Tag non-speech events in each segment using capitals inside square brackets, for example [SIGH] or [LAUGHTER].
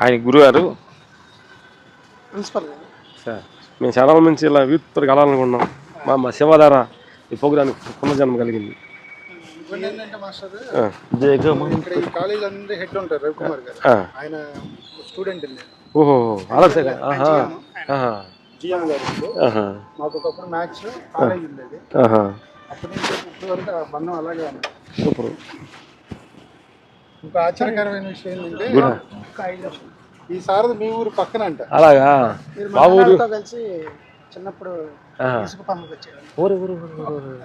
ఆయన గురుగారు? ప్రిన్సిపల్ కాదు. సార్ మేము చాలా నుంచి ఇలా యూత్తో కలాలనుకున్నాం మా మా శివధార ఈ ప్రోగ్రానికి పునర్జన్మ కలిగింది. గారు. ఓహో అలా సార్ ఆహా. ఆహా. జిఎం గారు ఇప్పుడు. ఆహా. మాకు ఒకప్పుడు మ్యాథ్స్ కాలేజ్ ఉండేది. ఆహా. అప్పటి నుంచి ఇప్పుడు వరకు ఆ బంధం అలాగే ఉంది. సూపర్. ఇంకా ఆశ్చర్యకరమైన విషయం ఏంటంటే ఒక ఐదు. ఈ సారది మీ ఊరు పక్కన అంట అలాగా మీరు మా ఊరు కలిసి చిన్నప్పుడు. ఇసుక పనులకు వచ్చారు ఊరు ఊరు ఊరు ఊరు, ఊరు.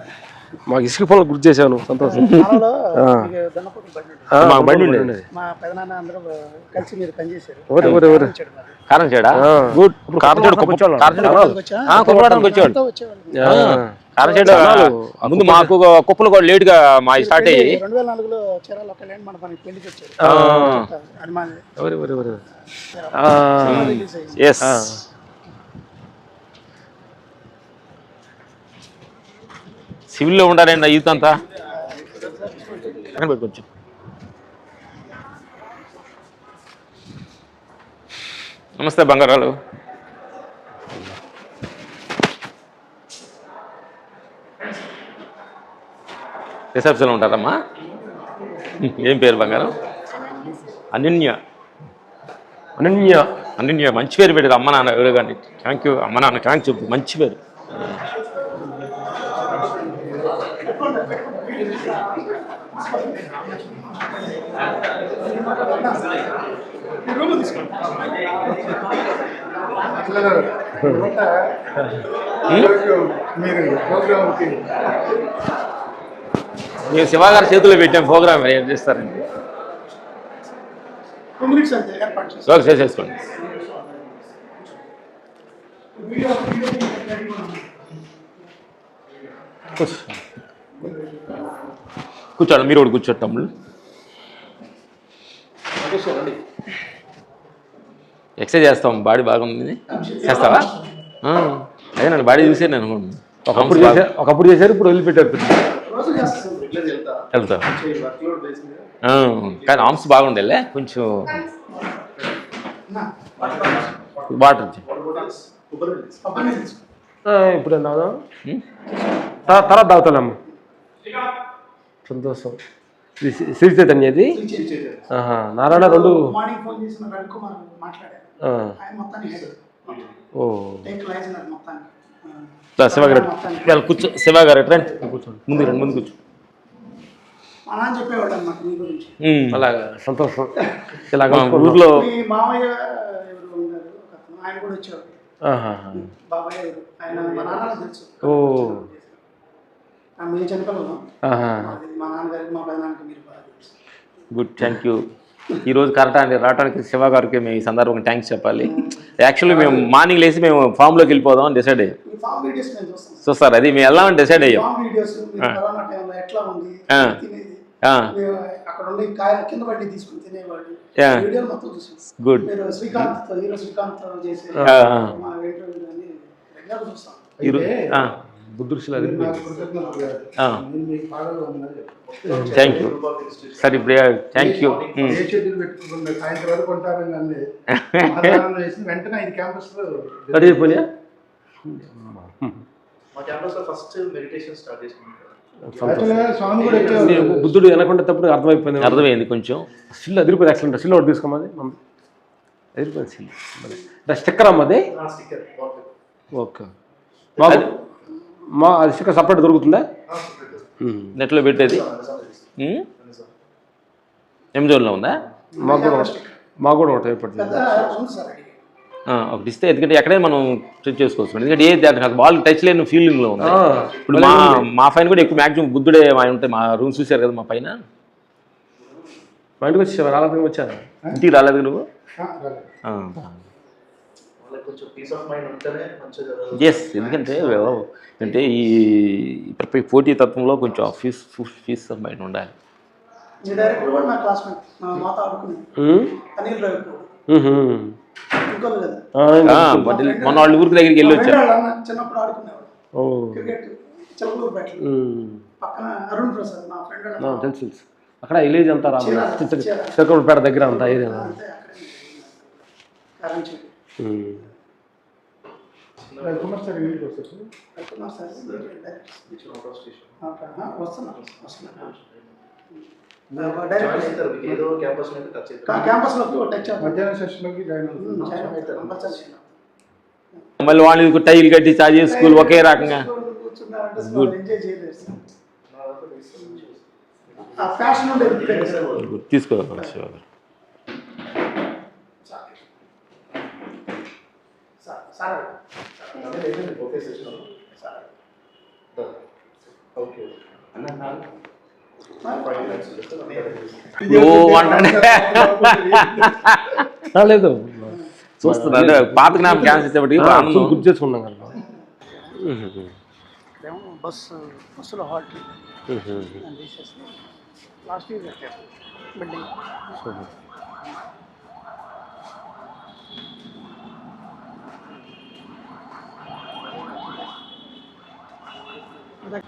మాకు ఇసుక పనులు గుర్తు చేశాను సంతోషం. మీకు బండి ఉండేది. ఆ, మాకు బండి బండి ఉండేది. మా పెదనాన్న అందరూ కలిసి మీరు పనిచేశారు ఊరు ఊరు ఊరు వచ్చాడు. కారం. గుడ్ కారం చేయడు కూర్చోవాలి. కారం వచ్చా? కుప్పడానికి వచ్చాడు అంతా వచ్చేవాళ్ళు ఆ. ముందు మాకు కుప్పలు కూడా లేట్గా మా స్టార్ట్ అయ్యాయి. రెండు వేల నాలుగులో చీరాల ఒక ల్యాండ్ మన పెళ్ళికి వచ్చారు ఎస్. సివిల్లో ఉండాలండి యూత్ అంతా? కొంచెం. నమస్తే బంగారాలు. రిసెప్షన్లో ఉంటారమ్మా. ఏం పేరు బంగారం? అనన్య. అనన్య. అనన్య మంచి పేరు పెట్టారు అమ్మ నాన్న ఎవరు కానీ. థ్యాంక్ యూ అమ్మ నాన్న థ్యాంక్స్ చెప్పు మంచి పేరు. మీరు మేము శివగారి చేతిలో పెట్టాం ప్రోగ్రామ్ ఏం చేస్తారండి ఓకే చేసేసుకోండి. కూర్చోండి మీరు కూడా కూర్చోండి తమ్ముళ్ళు. ఎక్సర్సైజ్ చేస్తాం బాడీ బాగుంది. చేస్తావా? అదే నన్ను బాడీ చూసే నేను ఒకప్పుడు చేశారు ఒకప్పుడు చేశారు ఇప్పుడు వదిలిపెట్టారు. రోజు చేస్తాం వెళ్తా. ఆ, కానీ ఆర్మ్స్ బాగుండేలే కొంచెం వాటర్ ఇప్పుడు తాగుదాం? తర్వాత తాగుతానమ్మ. సంతోషం. శ్రీ- శ్రీ చైతన్యది నారాయణ రెండు. ఓ. శివ గారు కూర్చో శివ గారు కూర్చోండి. ముందు రండి ముందు కూర్చో. నాన్న చెప్పేవాడు అన్నమాట మీ గురించి. అలాగా. సంతోషం. ఇలా మా కలుసుకున్నాం. ఊర్లో మీ మామయ్య ఎవరు ఉన్నారు? ఒక అతను, ఆయన కూడా వచ్చేవాడు ఆహాహా. బాబాయ్ ఎవరు? ఆయన మా నాన్న తెలుసు. ఓ. ఆ, మేము చిన్నపిల్లలు. ఆహా. మా నాన్నగారికి మా పెదనాన్నకి మీరు బాగా తెలుసు. గుడ్. థ్యాంక్ యూ ఈ రోజు కరెక్ట్ అండి రావడానికి శివ గారికి మేము ఈ సందర్భంగా థ్యాంక్స్ చెప్పాలి. యాక్చువల్లీ మేము మార్నింగ్ లేసి మేము ఫామ్లోకి వెళ్ళిపోదాం అని డిసైడ్ అయ్యాం. సో సార్ అది మేము వెళ్ళామని డిసైడ్ అయ్యాం. గుడ్ శ్రీకాంత్ రోజు [LAUGHS] బుద్ధుడు అది. థ్యాంక్ యూ సార్ ఇప్పుడు థ్యాంక్ యూ ఎక్కేవారు బుద్ధుడు వెనకుండేటప్పుడు అర్థమైపోయింది అర్థమైంది కొంచెం. స్టిల్ అదిరిపోయింది యాక్సిడెంట్. స్టిల్ ఒకటి తీసుకోమది అదిరిపోయింది స్టిల్. స్టిక్కర్ అమ్మది ఓకే. మా అది స్టిక్కర్ సపరేట్ దొరుకుతుందా. నెట్లో పెట్టేది? ఉమ్? ఎం జోన్లో ఉందా? మాకు కూడా మాకు కూడా ఒకటి ఏర్పడుతుంది ఒకటి ఇస్తే ఎందుకంటే ఎక్కడైనా మనం చెక్ చేసుకోవచ్చు. ఎందుకంటే ఏ దానికి బాల్ టచ్ లేని ఫీలింగ్లో ఉంది. ఇప్పుడు మా మా పైన కూడా ఎక్కువ మ్యాక్సిమం బుద్ధుడే మా ఉంటాయి మా రూమ్ చూశారు కదా మా పైన? మా ఇంటికి వచ్చి రాలేదు? వచ్చాను ఇంటికి రాలేదు నువ్వు? ఎస్ ఎందుకంటే అంటే ఈ ప్రతి పోటీ తత్వంలో కొంచెం ఫీస్ ఫీస్ ఆఫ్ మైండ్ ఉండాలి. మీ డైరెక్టర్ కూడా నా క్లాస్మేట్ మా మాత ఆడుకుని. ఉమ్, అనిల్ రవి ఉహు. ఇంకోళ్ళు కదా. ఆ, ఆ, ఇంకా మొన్న మొన్న వాళ్ళ ఊరికి దగ్గరికి వెళ్ళి వచ్చా? friend వాళ్ళ అన్న చిన్నప్పుడు ఆడుకునేవాడు. ఓ. క్రికెట్ చిలకలూరు బెట్లు ఉమ్. పక్కన అరుణ్ ప్రసాద్ మా ఫ్రెండ్ ఆ, తెలుసు తెలుసు. అక్కడ విలేజ్ అంతా. చిలకలపేట దగ్గర అంతా ఏరియా. కుమార్ సార్ ఇంటికి వస్తారు వెళ్తున్నారు సార్ ఓకే. ఆ, వస్తున్నా వస్తున్నా. డైరెక్ట్ ఏదో క్యాంపస్ మీద టచ్ అవుతుంది క్యాంపస్లోకి టచ్ అవుతుంది మధ్యాహ్నం సెషన్లోకి జాయిన్ అవుతుంది జాయిన్ అవుతారు కంపల్సరీ మళ్ళీ వాళ్ళు టైల్ కట్టి చార్జ్ స్కూల్ ఒకే రకంగా. కూర్చున్నారంటే స్కూల్ ఎంజాయ్ చేయలేదు సార్ ఆ ఫ్యాషన్ ఉండేది సార్ తీసుకో శివ గారు sir sir okay session okay అన్న ఫైవ్ మినిట్స్ ఓ అంటే రాలేదు చూస్తున్నా అంటే పాత జ్ఞాపకం క్యాన్సర్ ఇచ్చేప్పటికి ఆ, ఆనందం. full గుర్తు చేసుకున్నాం కదా ఏమో బస్సు బస్సులో హాల్ట్ లాస్ట్ ఇయర్ కట్టారు building Thank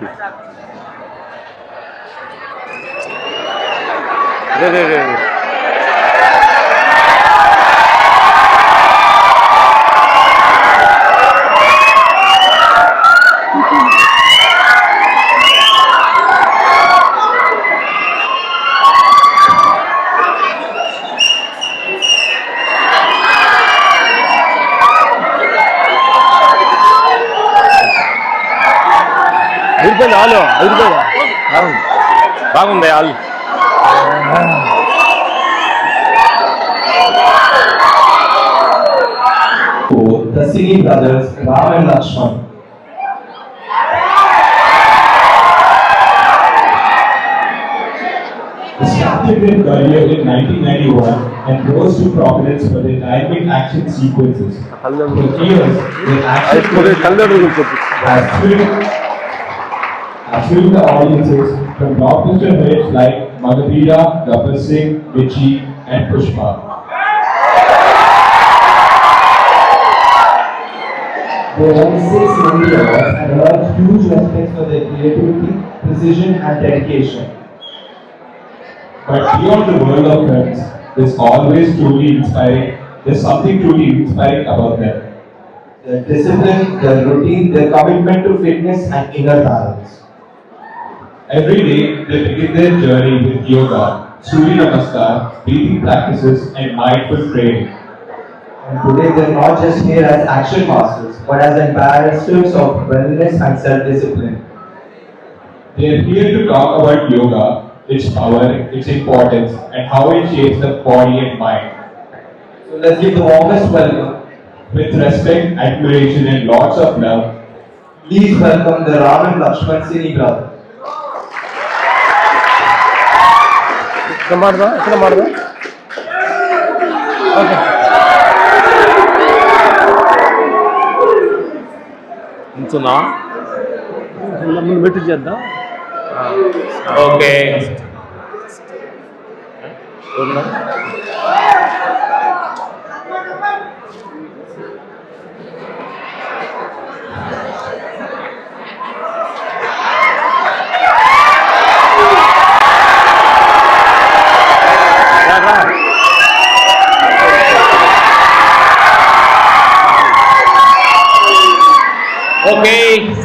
you. Wait, wait, wait, wait. అయిపోయింది ఆలు అయిపోయిందా బాగుంది బాగుంది all for the Singh brothers Ram and Lakshman. They started their career in 1991 and rose to prominence for their dynamic action sequences. For years, their action అయిపోయి కళ్యాణ్ గురించి చెప్పు has thrilled, thrilled the audiences from blockbuster hits like Magadira, Gabbar Singh, Michi, and Pushpa. They won six Nandi Awards and earned huge respect for their creativity, precision, and dedication. But beyond the world of films, there's always truly inspiring. There's something truly inspiring about them. Their discipline, their routine, their commitment to fitness and inner balance. Every day, they begin their journey with yoga, Surya Namaskar, breathing practices, and mindful training. And today they're not just here as action masters, but as ambassadors of wellness and self-discipline. They're here to talk about yoga, its power, its importance, and how it shapes the body and mind. So let's give the warmest welcome. With respect, admiration, and lots of love, please welcome the Ram and Lakshman Sini brothers. ఇక్కడ మాడదా ఇక్కడ మాడదా. Okay. ఉంచున్నా? ముందు పెట్టి చేద్దాం. Okay. Okay.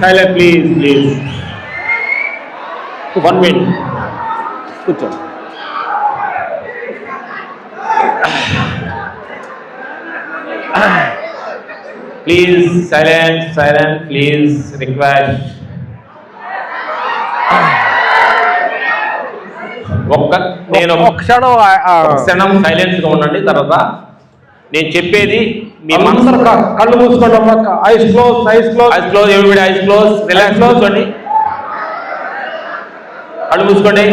Silent please please one minute కూర్చో please silent silent please request ఒక్క నేను ఒక క్షణం క్షణం సైలెన్స్గా ఉండండి తర్వాత నేను చెప్పేది మీ మనసు కళ్ళు మూసుకోండి eyes close eyes close eyes close everybody eyes close relax కూర్చోండి. కళ్ళు మూసుకోండి.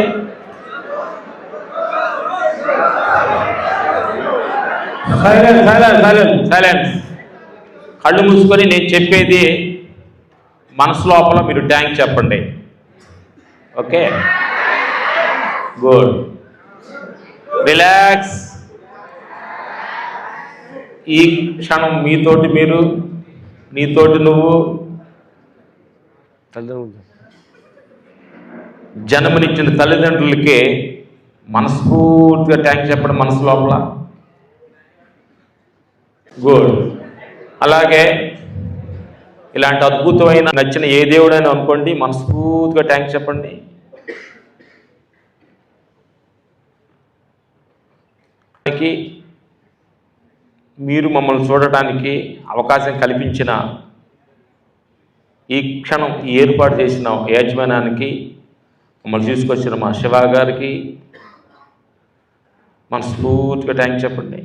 సైలెన్స్ సైలెన్స్ సైలెన్స్ సైలెన్స్ కళ్ళు మూసుకొని నేను చెప్పేది మనసు లోపల మీరు ట్యాంక్ చెప్పండి. ఓకే గుడ్ రిలాక్స్ ఈ క్షణం మీతోటి మీరు నీతోటి నువ్వు జన్మనిచ్చిన తల్లిదండ్రులకే మనస్ఫూర్తిగా ట్యాంక్ చెప్పడం మనసు లోపల. గుడ్ అలాగే ఇలాంటి అద్భుతమైన నచ్చిన ఏ దేవుడైనా అనుకోండి మనస్ఫూర్తిగా ట్యాంక్ చెప్పండి. మనకి మీరు మమ్మల్ని చూడటానికి అవకాశం కల్పించిన ఈ క్షణం ఈ ఏర్పాటు చేసిన యాజమాన్యానికి మమ్మల్ని తీసుకొచ్చిన మా శివ గారికి మనస్ఫూర్తిగా థ్యాంక్స్ చెప్పండి.